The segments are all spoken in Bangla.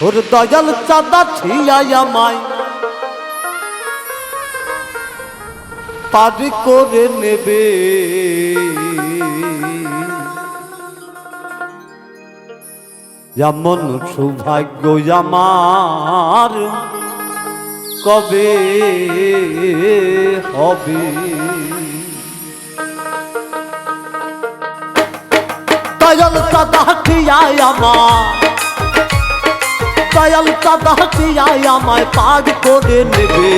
ওর দয়াল চাঁদা ছিয়াই আমায়। পারি করে নেবে। যেমন সৌভাগ্য আমার কবে হবে? দয়াল চাঁদা ছিয়াই আমার দয়াল কাদা ছিয়াই আমায় পার করে নেবে।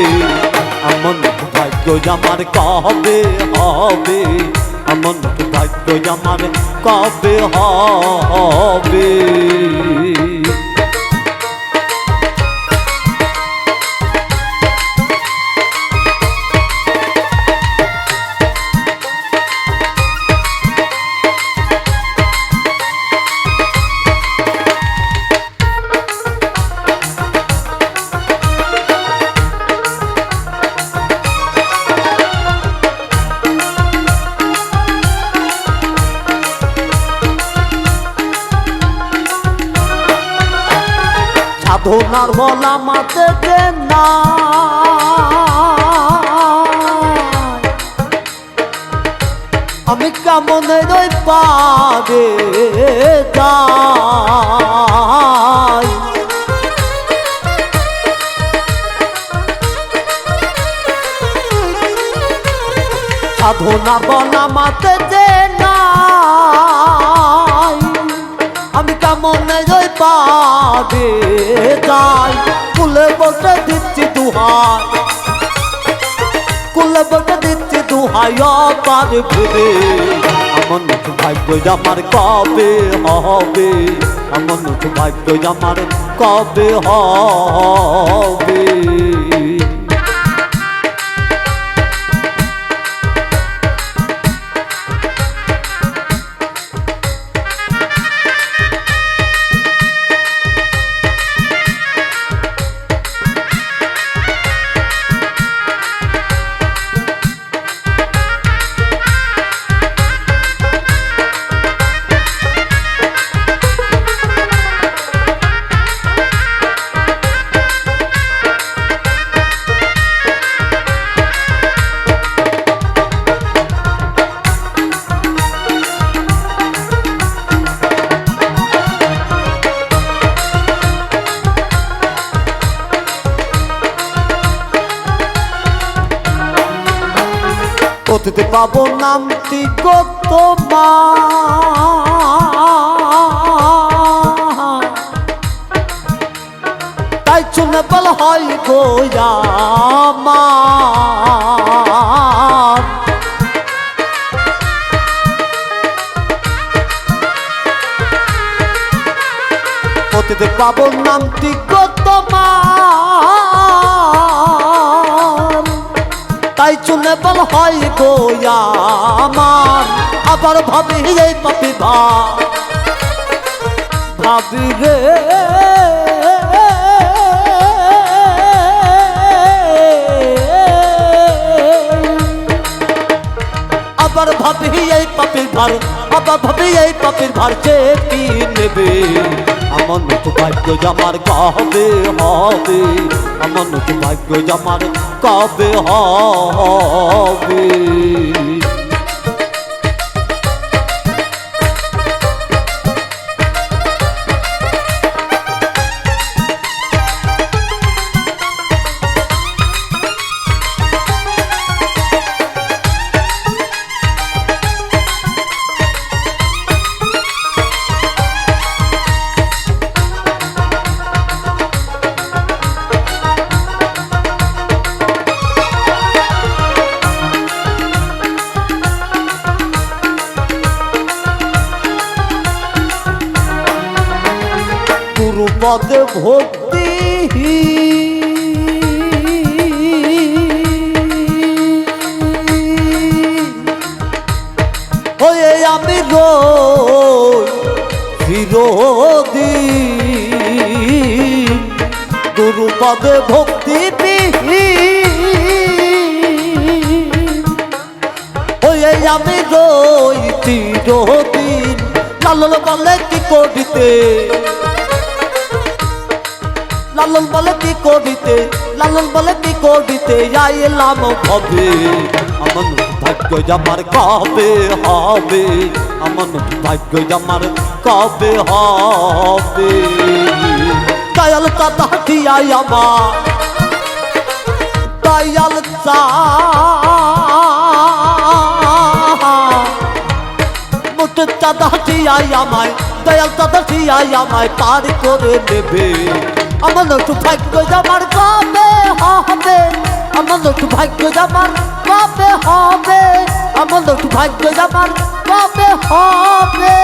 এমন ভাগ্য আমার কবে হবে? এমন ভাগ্য আমার কবে হবে? সাধনার বলা মাতে না। আমি কেমনে রই পাবে যাই। সাধনা বলা মাতে যে পাবে যাই কুলে দিচ্ছি দুহাই কুলে দিচ্ছি দুহাই অপার ফিরে এমন ভাগ্য আমার কবে হবে? এমন ভাগ্য আমার কবে হবে? করতে পাবো নামটি কত তাই শুনে বল হয় গোয়া আমার করতে পাবো নামটি কত তাই হয় গো আমার আবার ভাবি এই পাপি ভা ভাবি রে আবার ভাবি এই পাপির ভার আবার ভাবি এই পাপির ভার যে কি নেবে আমার নতুন ভাগ্য জামার কবে হবে? আমার নতুন ভাগ্য জামার কবে হবে? গুরুপদে ভক্তি হয়ে আমি রোদি গুরুপদে ভক্তি হয়ে আমি রই চিরদিন লালন বলে কি করিতে? লালন বলে কি করিতে লালন বলে কি করিতে আইলাম ভবে, আমার ভাগ্য জামার কবে হবে? আমার ভাগ্য জামার কবে হবে? দয়াল চাঁদা দিয়াই আমার। দয়াল চা মুঠ চাঁদা দিয়াই আমায়, দয়াল চাঁদা দিয়াই আমায় পার করে নেবে আমার একটু ভাগ্য জামার কবে হবে? আমার একটু ভাগ্য জামার কবে হবে? আমার একটু ভাগ্য জামার কবে হবে?